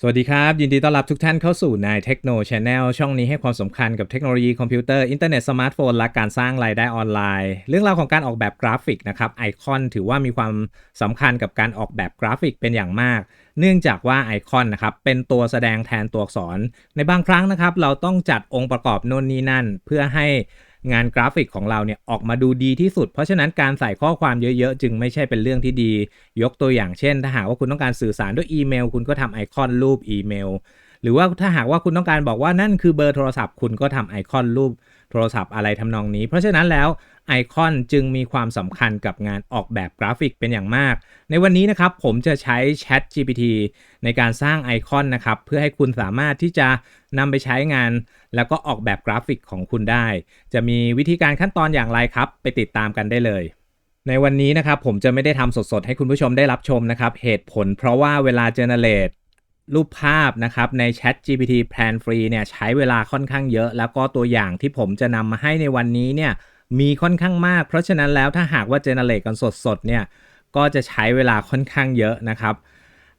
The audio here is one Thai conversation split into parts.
สวัสดีครับ ยินดีต้อนรับทุกท่านเข้าสู่นายเทคโนช n แนลช่องนี้ให้ความสำคัญกับเทคโนโลยีคอมพิวเตอร์ อินเทอร์เน็ต สมาร์ทโฟน และการสร้างรายได้ออนไลน์ เรื่องราวของการออกแบบกราฟิกนะครับไอคอนถือว่ามีความสำคัญกับการออกแบบกราฟิกเป็นอย่างมาก เนื่องจากว่าไอคอนนะครับเป็นตัวแสดงแทนตัวอักษร ในบางครั้งนะครับเราต้องจัดองค์ประกอบโน่นนี่นั่น เพื่อให้ งานกราฟิกของเราเนี่ยออกมาดูดีที่สุด เพราะฉะนั้นการใส่ข้อความเยอะๆ จึงไม่ใช่เป็นเรื่องที่ดี ยกตัวอย่างเช่น ถ้าหากว่าคุณต้องการสื่อสารด้วยอีเมล คุณก็ทำไอคอนรูปอีเมล หรือว่าถ้าหากว่าคุณต้องการบอกว่านั่นคือเบอร์โทรศัพท์คุณก็ทำไอคอนรูปโทรศัพท์อะไรทำนองนี้ เพราะฉะนั้นแล้วไอคอนจึงมีความสำคัญกับงานออกแบบกราฟิกเป็นอย่างมาก ในวันนี้นะครับผมจะใช้ Chat GPT ในการสร้างไอคอนนะครับเพื่อให้คุณสามารถที่จะนำไปใช้งาน แล้วก็ออกแบบกราฟิกของคุณได้ จะมีวิธีการขั้นตอนอย่างไรครับ ไปติดตามกันได้เลยในวันนี้นะครับผมจะไม่ได้ทำสดๆ ให้คุณผู้ชมได้รับชมนะครับ เหตุผลเพราะว่าเวลา generate รูปภาพนะครับใน Chat GPT Plan Free เนี่ยใช้เวลาค่อนข้างเยอะ แล้วก็ตัวอย่างที่ผมจะนำมาให้ในวันนี้เนี่ยมีค่อนข้างมาก เพราะฉะนั้นแล้วถ้าหากว่า generate กันสดๆเนี่ยก็จะใช้เวลาค่อนข้างเยอะนะครับ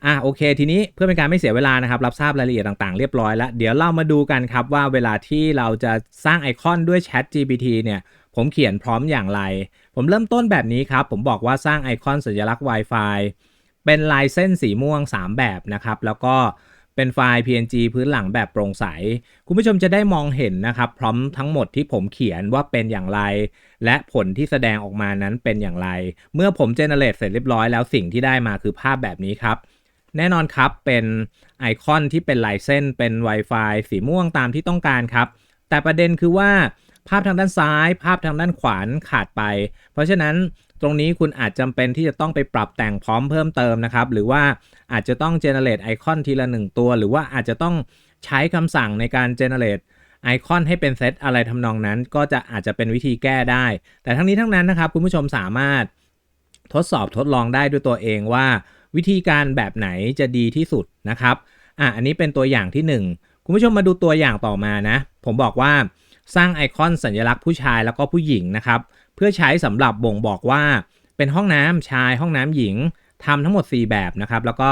อะโอเค ทีนี้เพื่อเป็นการไม่เสียเวลานะครับ รับทราบรายละเอียดต่างๆ เรียบร้อยแล้ว เดี๋ยวเรามาดูกันครับว่าเวลาที่เราจะสร้างไอคอนด้วย Chat GPT เนี่ย ผมเขียนพร้อมอย่างไร ผมเริ่มต้นแบบนี้ครับ ผมบอกว่าสร้างไอคอนสัญลักษณ์ Wi-Fi เป็นลายเส้นสีม่วง 3 แบบนะครับ แล้วก็เป็นไฟล์ PNG พื้นหลังแบบโปร่งใส คุณผู้ชมจะได้มองเห็นนะครับ พร้อมทั้งหมดที่ผมเขียนว่าเป็นอย่างไร และผลที่แสดงออกมานั้นเป็นอย่างไร เมื่อผมเจเนเรตเสร็จเรียบร้อยแล้วสิ่งที่ได้มาคือภาพแบบนี้ครับ แน่นอนครับเป็นไอคอนที่เป็นลายเส้นเป็น Wi-Fi สีม่วงตามที่ต้องการครับ แต่ประเด็นคือว่าภาพทางด้านซ้าย ภาพทางด้านขวาขาดไป เพราะฉะนั้นตรงนี้คุณอาจจำเป็นที่จะต้องไปปรับแต่งพร้อมเพิ่มเติมนะครับ หรือว่าอาจจะต้อง generate ไอคอนทีละหนึ่งตัว หรือว่าอาจจะต้องใช้คำสั่งในการ generate ไอคอนให้เป็นเซตอะไรทำนองนั้น ก็จะอาจจะเป็นวิธีแก้ได้ แต่ทั้งนี้ทั้งนั้นนะครับ คุณผู้ชมสามารถทดสอบทดลองได้ด้วยตัวเองว่า วิธีการแบบไหนจะดีที่สุดนะครับอะอันนี้เป็นตัวอย่างที่ 1 คุณผู้ชมมาดูตัวอย่างต่อมานะ ผมบอกว่าสร้างไอคอนสัญลักษณ์ผู้ชายแล้วก็ผู้หญิงนะครับ เพื่อใช้สำหรับบ่งบอกว่า เป็นห้องน้ำชายห้องน้ำหญิงทำทั้งหมด 4 แบบนะครับ แล้วก็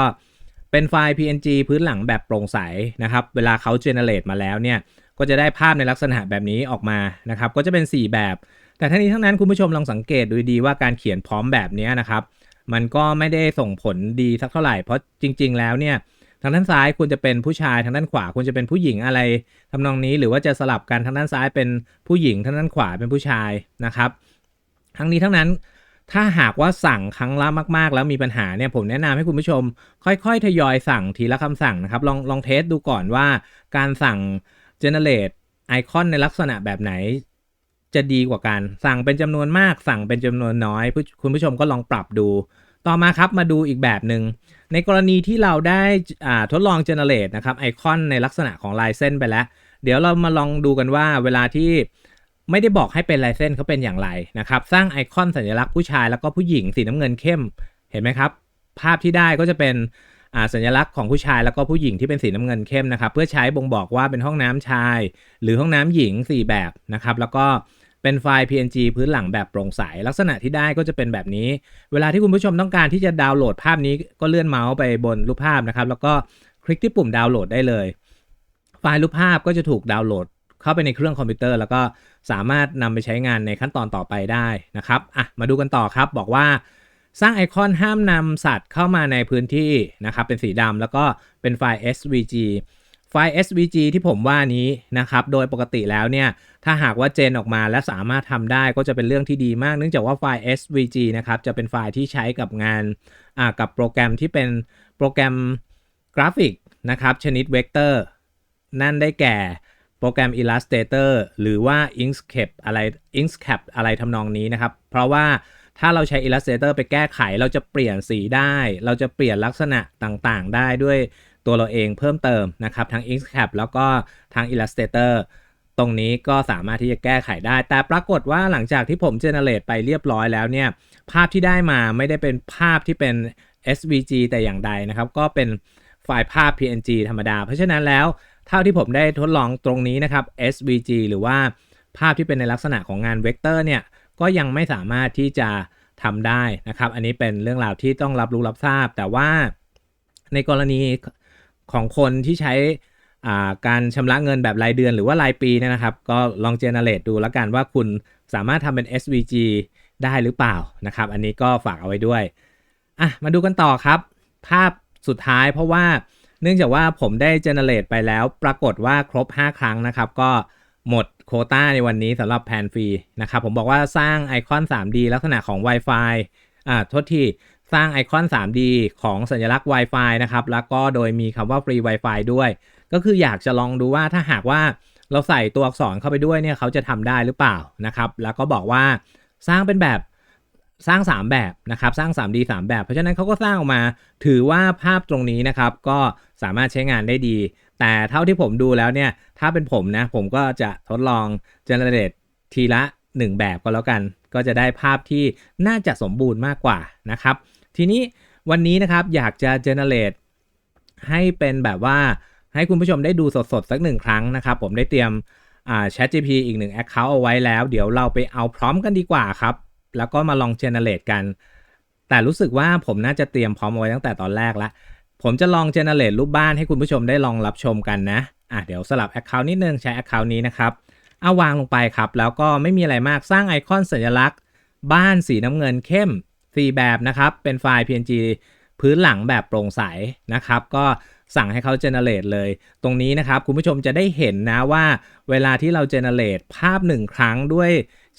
เป็นไฟล์ PNG พื้นหลังแบบโปร่งใสนะครับ เวลาเขา generate มาแล้วเนี่ย ก็จะได้ภาพในลักษณะแบบนี้ออกมานะครับ ก็จะเป็น 4 แบบ แต่ทั้งนี้ทั้งนั้นคุณผู้ชมลองสังเกตดูดีว่าการเขียนพร้อมแบบนี้นะครับ มันก็ไม่ได้ส่งผลดีสักเท่าไหร่เพราะจริง ๆ แล้วเนี่ยทางด้านซ้ายควรจะเป็นผู้ชายทางด้านขวาควรจะเป็นผู้หญิงอะไรทำนองนี้หรือว่าจะสลับกันทางด้านซ้ายเป็นผู้หญิงทางด้านขวาเป็นผู้ชายนะครับ ทั้งนี้ทั้งนั้นถ้าหากว่าสั่งครั้งละมาก ๆ แล้วมีปัญหาเนี่ยผมแนะนำให้คุณผู้ชม ค่อย ๆ ทยอยสั่งทีละคำสั่งนะครับ ลองลองเทสดูก่อนว่า การสั่ง generate ไอคอนในลักษณะแบบไหน จะดีกว่ากันสั่งเป็นจำนวนมาก สั่งเป็นจำนวนน้อย คุณผู้ชมก็ลองปรับดู ต่อมาครับมาดูอีกแบบหนึ่งในกรณีที่เราได้ทดลอง generate นะครับไอคอนในลักษณะของลายเส้นไปแล้ว เดี๋ยวเรามาลองดูกันว่าเวลาที่ไม่ได้บอกให้เป็นลายเส้นเขาเป็นอย่างไรนะครับ สร้างไอคอนสัญลักษณ์ผู้ชายแล้วก็ผู้หญิงสีน้ำเงินเข้มเห็นไหมครับ ภาพที่ได้ก็จะเป็นสัญลักษณ์ของผู้ชายแล้วก็ผู้หญิงที่เป็นสีน้ำเงินเข้มนะครับ เพื่อใช้บ่งบอกว่าเป็นห้องน้ำชาย หรือห้องน้ำหญิง 4 แบบนะครับ แล้วก็ เป็นไฟล์ PNG พื้นหลังแบบโปร่งใส ลักษณะที่ได้ก็จะเป็นแบบนี้ เวลาที่คุณผู้ชมต้องการที่จะดาวน์โหลดภาพนี้ก็เลื่อนเมาส์ไปบนรูปภาพนะครับ แล้วก็คลิกที่ปุ่มดาวน์โหลดได้เลย ไฟล์รูปภาพก็จะถูกดาวน์โหลด เข้าไปในเครื่องคอมพิวเตอร์ แล้วก็สามารถนำไปใช้งานในขั้นตอนต่อไปได้นะครับอะมาดูกันต่อครับ บอกว่าสร้างไอคอนห้ามนำสัตว์เข้ามาในพื้นที่นะครับเป็นสีดำแล้วก็เป็นไฟล์ SVG ไฟล์ SVG ที่ผมว่านี้นะครับ โดยปกติแล้วเนี่ย ถ้าหากว่าเจนออกมาและสามารถทำได้ก็จะเป็นเรื่องที่ดีมาก เนื่องจากว่าไฟล์ SVG นะครับ จะเป็นไฟล์ที่ใช้กับงานกับโปรแกรมที่เป็นโปรแกรมกราฟิกนะครับ ชนิดเวกเตอร์นั่นได้แก่โปรแกรม Illustrator หรือว่า Inkscape อะไร Inkscape อะไรทำนองนี้นะครับ เพราะว่าถ้าเราใช้ Illustrator ไปแก้ไข เราจะเปลี่ยนสีได้ เราจะเปลี่ยนลักษณะต่างๆ ได้ด้วย ตัวเราเองเพิ่มเติมนะครับทั้ง Inkscape แล้วก็ทาง Illustrator ตรงนี้ก็สามารถที่จะแก้ไขได้ แต่ปรากฏว่าหลังจากที่ผมเจเนเรตไปเรียบร้อยแล้วเนี่ย ภาพที่ได้มาไม่ได้เป็นภาพที่เป็น SVG แต่อย่างใดนะครับ ก็เป็นไฟล์ภาพ PNG ธรรมดา เพราะฉะนั้นแล้ว เท่าที่ผมได้ทดลองตรงนี้นะครับ SVG หรือว่าภาพที่เป็นในลักษณะของงานเวกเตอร์เนี่ย ก็ยังไม่สามารถที่จะทำได้นะครับ อันนี้เป็นเรื่องราวที่ต้องรับรู้รับทราบ แต่ว่าในกรณี ของคนที่ใช้การชำระเงินแบบรายเดือนหรือว่ารายปีเนี่ยนะครับ ก็ลองเจเนเรตดูแล้วกันว่าคุณสามารถทำเป็น SVG ได้หรือเปล่านะครับ อันนี้ก็ฝากเอาไว้ด้วยอะมาดูกันต่อครับ ภาพสุดท้ายเพราะว่าเนื่องจากว่าผมได้เจเนเรตไปแล้ว ปรากฏว่าครบ 5 ครั้งนะครับ ก็หมดโคต้าในวันนี้สำหรับแผนฟรีนะครับ ผมบอกว่าสร้างไอคอน 3D ลักษณะของ Wi-Fi อ่าโทษที สร้างไอคอน 3D ของสัญลักษณ์ Wi-Fi นะครับ แล้วก็โดยมีคำว่าฟรี Wi-Fi ด้วย ก็คืออยากจะลองดูว่าถ้าหากว่าเราใส่ตัวอักษรเข้าไปด้วยเนี่ยเขาจะทำได้หรือเปล่านะครับ แล้วก็บอกว่าสร้างเป็นแบบสร้าง 3 แบบนะครับ สร้าง 3D 3 แบบ เพราะฉะนั้นเขาก็สร้างออกมา ถือว่าภาพตรงนี้นะครับ ก็สามารถใช้งานได้ดี แต่เท่าที่ผมดูแล้วเนี่ย ถ้าเป็นผมนะ ผมก็จะทดลอง generate ทีละ 1 แบบก็แล้วกัน ก็จะได้ภาพที่น่าจะสมบูรณ์มากกว่านะครับ ทีนี้วันนี้นะครับอยากจะ generate ให้เป็นแบบว่าให้คุณผู้ชมได้ดูสดๆ สักหนึ่งครั้งนะครับ ผมได้เตรียมอ่า ChatGPT อีกหนึ่ง Account เอาไว้แล้ว เดี๋ยวเราไปเอาพร้อมกันดีกว่าครับ แล้วก็มาลอง generate กัน แต่รู้สึกว่าผมน่าจะเตรียมพร้อมเอาไว้ตั้งแต่ตอนแรกแล้วผมจะลอง generate รูปบ้านให้คุณผู้ชมได้ลองรับชมกันนะอะเดี๋ยวสลับ Account นิดนึงใช้ Account นี้นะครับ เอาวางลงไปครับ แล้วก็ไม่มีอะไรมากสร้างไอคอนสัญลักษณ์ บ้านสีน้ำเงินเข้ม4แบบนะครับ เป็นไฟล์ PNG พื้นหลังแบบโปร่งใสนะครับ ก็สั่งให้เขา generate เลย ตรงนี้นะครับ คุณผู้ชมจะได้เห็นนะว่าเวลาที่เรา generate ภาพหนึ่งครั้งด้วย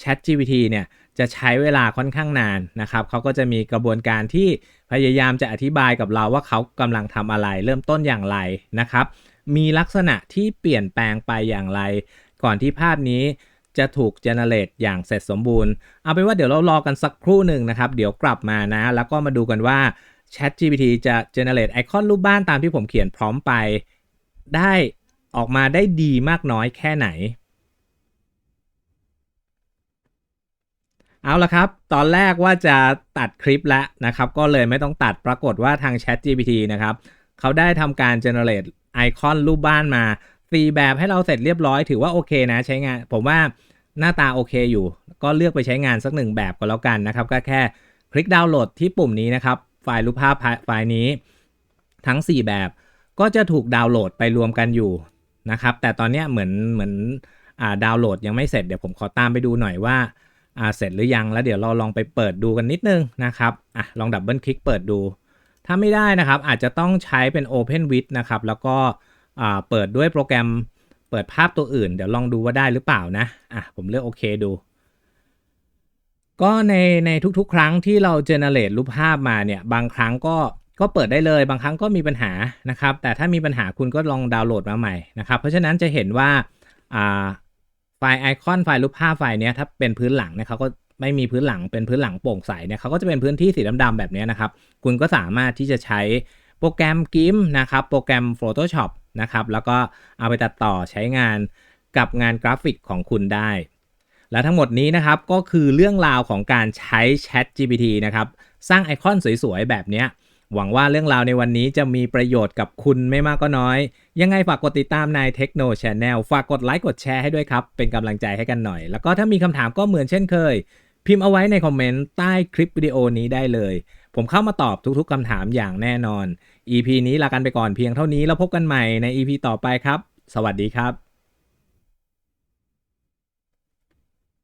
ChatGPT เนี่ยจะใช้เวลาค่อนข้างนานนะครับ เขาก็จะมีกระบวนการที่พยายามจะอธิบายกับเราว่าเขากำลังทำอะไร เริ่มต้นอย่างไรนะครับ มีลักษณะที่เปลี่ยนแปลงไปอย่างไร ก่อนที่ภาพนี้จะถูก generate อย่างเสร็จสมบูรณ์ เอาเป็นว่าเดี๋ยวเรารอกันสักครู่หนึ่งนะครับ เดี๋ยวกลับมานะ แล้วก็มาดูกันว่า ChatGPT จะ generate ไอคอนรูปบ้านตามที่ผมเขียนพร้อมไป ได้ออกมาได้ดีมากน้อยแค่ไหน เอาละครับ ตอนแรกว่าจะตัดคลิปแล้วนะครับ ก็เลยไม่ต้องตัดปรากฏว่าทาง Chat GPT นะครับ เขาได้ทำการ generate ไอคอนรูปบ้านมา สี่แบบให้เราเสร็จเรียบร้อยถือว่าโอเคนะใช้งาน ผมว่าหน้าตาโอเคอยู่ ก็เลือกไปใช้งานสักหนึ่งแบบก็แล้วกันนะครับ ก็แค่คลิกดาวน์โหลดที่ปุ่มนี้นะครับ ไฟล์รูปภาพไฟล์นี้ ทั้ง 4 แบบ ก็จะถูกดาวน์โหลดไปรวมกันอยู่นะครับ แต่ตอนนี้เหมือนเหมือนอ่าดาวน์โหลดยังไม่เสร็จเดี๋ยวผมขอตามไปดูหน่อยว่าอ่าเสร็จหรือยังแล้วเดี๋ยวเราลองไปเปิดดูกันนิดนึงนะครับอะลองดับเบิลคลิกเปิดดู ถ้าไม่ได้นะครับอาจจะต้องใช้เป็น Open w i t นะครับแล้วก็ อ่าเปิดด้วยโปรแกรมเปิดภาพตัวอื่น เดี๋ยวลองดูว่าได้หรือเปล่านะอะผมเลือกโอเคดู ก็ในในทุกๆ ครั้งที่เรา generate รูปภาพมาเนี่ยบางครั้งก็ก็เปิดได้เลยบางครั้งก็มีปัญหานะครับ แต่ถ้ามีปัญหาคุณก็ลองดาวน์โหลดมาใหม่นะครับ เพราะฉะนั้นจะเห็นว่าอ่าไฟล์ไอคอนไฟล์รูปภาพไฟล์เนี้ยถ้าเป็นพื้นหลังเนี่ยเขาก็ไม่มีพื้นหลังเป็นพื้นหลังโปร่งใสเนี่ยเขาก็จะเป็นพื้นที่สีดำๆแบบเนี้ยนะครับ คุณก็สามารถที่จะใช้โปรแกรม GIMP นะครับโปรแกรม Photoshop นะครับ แล้วก็เอาไปตัดต่อใช้งานกับงานกราฟิกของคุณได้ และทั้งหมดนี้นะครับก็คือเรื่องราวของการใช้ Chat GPT นะครับสร้างไอคอนสวยๆ แบบนี้หวังว่าเรื่องราวในวันนี้จะมีประโยชน์กับคุณไม่มากก็น้อย ยังไงฝากกดติดตามใน Techno Channel ฝากกดไลค์กดแชร์ให้ด้วยครับ เป็นกำลังใจให้กันหน่อย แล้วก็ถ้ามีคำถามก็เหมือนเช่นเคย พิมพ์เอาไว้ในคอมเมนต์ใต้คลิปวิดีโอนี้ได้เลย ผมเข้ามาตอบทุกๆคำถามอย่างแน่นอน EP นี้ลากันไปก่อนเพียงเท่านี้แล้วพบกันใหม่ใน EP ต่อไปครับ สวัสดีครับ